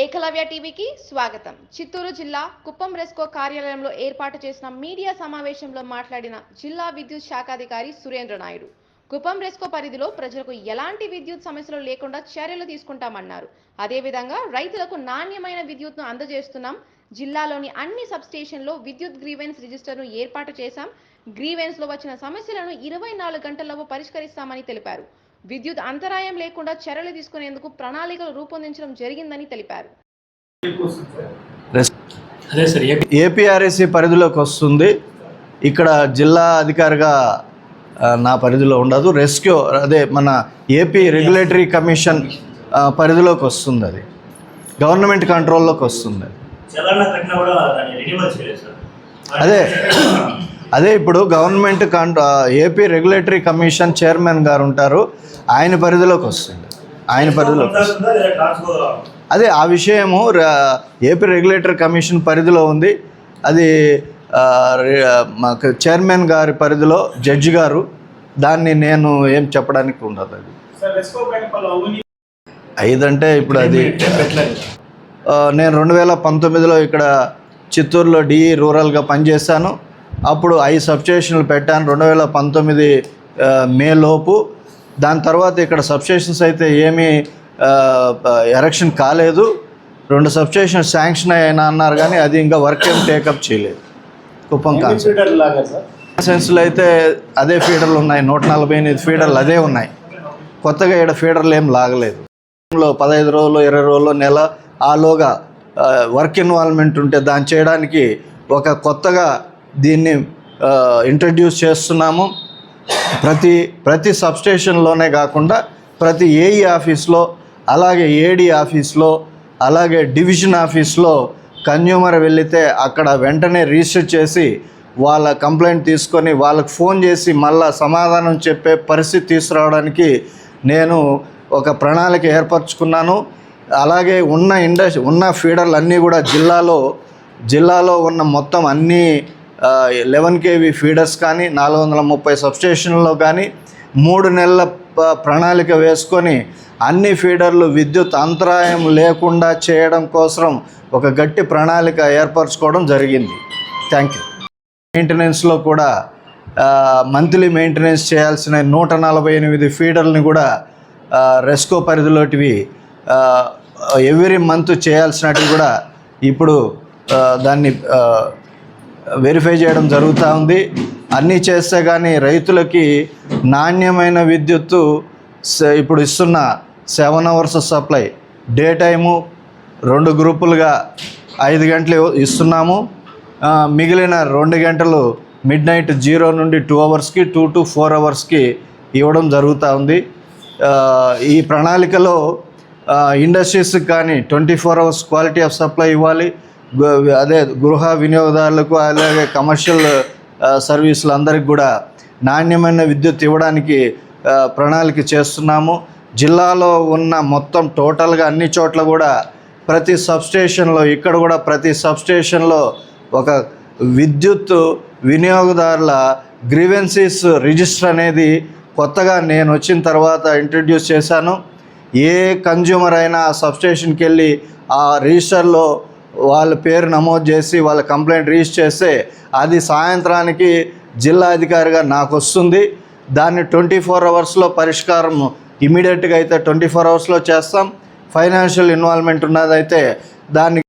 ఏకలవ్య టీవీకి స్వాగతం. చిత్తూరు జిల్లా కుప్పం రెస్కో కార్యాలయంలో ఏర్పాటు చేసిన మీడియా సమావేశంలో మాట్లాడిన జిల్లా విద్యుత్ శాఖాధికారి సురేంద్ర నాయుడు. కుప్పం రెస్కో పరిధిలో ప్రజలకు ఎలాంటి విద్యుత్ సమస్యలు లేకుండా చర్యలు తీసుకుంటామన్నారు. అదేవిధంగా రైతులకు నాణ్యమైన విద్యుత్ను అందజేస్తున్నాం. జిల్లాలోని అన్ని సబ్స్టేషన్లో విద్యుత్ గ్రీవెన్స్ రిజిస్టర్ను ఏర్పాటు చేశాం. గ్రీవెన్స్లో వచ్చిన సమస్యలను ఇరవై నాలుగు గంటల్లోపు పరిష్కరిస్తామని తెలిపారు. విద్యుత్ అంతరాయం లేకుండా చర్యలు తీసుకునేందుకు ప్రణాళికలు రూపొందించడం జరిగిందని తెలిపారు. అదే సార్ ఏ ఏపీఆర్ఎస్సి పరిధిలోకి వస్తుంది. ఇక్కడ జిల్లా అధికారిగా నా పరిధిలో ఉండదు. రెస్క్యూ అదే మన ఏపీ రెగ్యులేటరీ కమిషన్ పరిధిలోకి వస్తుంది అది. గవర్నమెంట్ కంట్రోల్లోకి వస్తుంది. అది. అదే ఇప్పుడు గవర్నమెంట్ కన్ ఏపీ రెగ్యులేటరీ కమిషన్ చైర్మన్ గారు ఉంటారు ఆయన పరిధిలోకి వస్తుంది. ఆయన పరిధిలోకి వస్తుంది. అదే ఆ విషయము ఏపీ రెగ్యులేటరీ కమిషన్ పరిధిలో ఉంది. అది మాకు చైర్మన్ గారి పరిధిలో జడ్జి గారు దాన్ని నేను ఏం చెప్పడానికి ఉండదు అది. ఐదంటే ఇప్పుడు అది నేను రెండు వేల పంతొమ్మిదిలో ఇక్కడ చిత్తూరులో డిఈ రూరల్గా పనిచేశాను. అప్పుడు ఐదు సబ్స్టేషన్లు పెట్టాను. రెండు వేల పంతొమ్మిది మే లోపు. దాని తర్వాత ఇక్కడ సబ్స్టేషన్స్ అయితే ఏమీ ఎరక్షన్ కాలేదు. రెండు సబ్స్టేషన్ శాంక్షన్ అయినా అన్నారు కానీ అది ఇంకా వర్క్ ఏం టేకప్ చేయలేదు. కుప్పం కాన్సెప్ట్. సెన్స్లో అయితే అదే ఫీడర్లు ఉన్నాయి. నూట నలభై ఎనిమిది ఫీడర్లు అదే ఉన్నాయి. కొత్తగా ఇక్కడ ఫీడర్లు ఏం లాగలేదు. పదహైదు రోజులు ఇరవై రోజులు నెల ఆలోగా వర్క్ ఇన్వాల్వ్మెంట్ ఉంటే దాన్ని చేయడానికి ఒక కొత్తగా దీన్ని ఇంట్రడ్యూస్ చేస్తున్నాము. ప్రతి ప్రతి సబ్స్టేషన్లోనే కాకుండా ప్రతి ఏఈ ఆఫీస్లో అలాగే ఏడీ ఆఫీస్లో అలాగే డివిజన్ ఆఫీస్లో కన్జ్యూమర్ వెళితే అక్కడ వెంటనే రిజిస్టర్ చేసి వాళ్ళ కంప్లైంట్ తీసుకొని వాళ్ళకి ఫోన్ చేసి మళ్ళా సమాధానం చెప్పే పరిస్థితి తీసుకురావడానికి నేను ఒక ప్రణాళిక ఏర్పరచుకున్నాను. అలాగే ఉన్న ఇండస్ట్రీ ఉన్న ఫీడర్లు అన్నీ కూడా జిల్లాలో జిల్లాలో ఉన్న మొత్తం అన్ని లెవెన్ కేవీ ఫీడర్స్ కానీ నాలుగు వందల ముప్పై సబ్స్టేషన్లో కానీ మూడు నెలల ప్రణాళిక వేసుకొని అన్ని ఫీడర్లు విద్యుత్ అంతరాయం లేకుండా చేయడం కోసం ఒక గట్టి ప్రణాళిక ఏర్పరచుకోవడం జరిగింది. థ్యాంక్ యూ మెయింటెనెన్స్లో కూడా మంత్లీ మెయింటెనెన్స్ చేయాల్సిన నూట నలభై ఎనిమిది ఫీడర్ని కూడా రెస్కో పరిధిలోటివి ఎవ్రీ మంత్ చేయాల్సినట్టు కూడా ఇప్పుడు దాన్ని వెరిఫై చేయడం జరుగుతూ ఉంది. అన్నీ చేస్తే కానీ రైతులకి నాణ్యమైన విద్యుత్తు ఇప్పుడు ఇస్తున్న seven hours supply day time రెండు గ్రూపులుగా ఐదు గంటలు ఇస్తున్నాము. మిగిలిన రెండు గంటలు మిడ్ నైట్ జీరో నుండి టూ అవర్స్కి టూ టు ఫోర్ అవర్స్కి ఇవ్వడం జరుగుతూ ఉంది. ఈ ప్రణాళికలో ఇండస్ట్రీస్కి కానీ twenty four hours quality of supply ఇవ్వాలి. అదే గృహ వినియోగదారులకు అలాగే కమర్షియల్ సర్వీసులు అందరికి కూడా నాణ్యమైన విద్యుత్ ఇవ్వడానికి ప్రణాళిక చేస్తున్నాము. జిల్లాలో ఉన్న మొత్తం టోటల్గా అన్ని చోట్ల కూడా ప్రతి సబ్స్టేషన్లో ఇక్కడ కూడా ప్రతి సబ్స్టేషన్లో ఒక విద్యుత్ వినియోగదారుల గ్రీవెన్సీస్ రిజిస్టర్ అనేది కొత్తగా నేను వచ్చిన తర్వాత ఇంట్రడ్యూస్ చేశాను. ఏ కన్జ్యూమర్ అయినా ఆ సబ్స్టేషన్కి వెళ్ళి ఆ రిజిస్టర్లో వాళ్ళ పేరు నమోదు చేసి వాళ్ళ కంప్లైంట్ రిజిస్టర్ చేస్తే అది సాయంత్రానికి జిల్లా అధికారిగా నాకు వస్తుంది. దాన్ని ట్వంటీ ఫోర్ అవర్స్లో పరిష్కారం ఇమీడియట్గా అయితే ట్వంటీ ఫోర్ అవర్స్లో చేస్తాం. ఫైనాన్షియల్ ఇన్వాల్వ్మెంట్ ఉన్నదైతే దాన్ని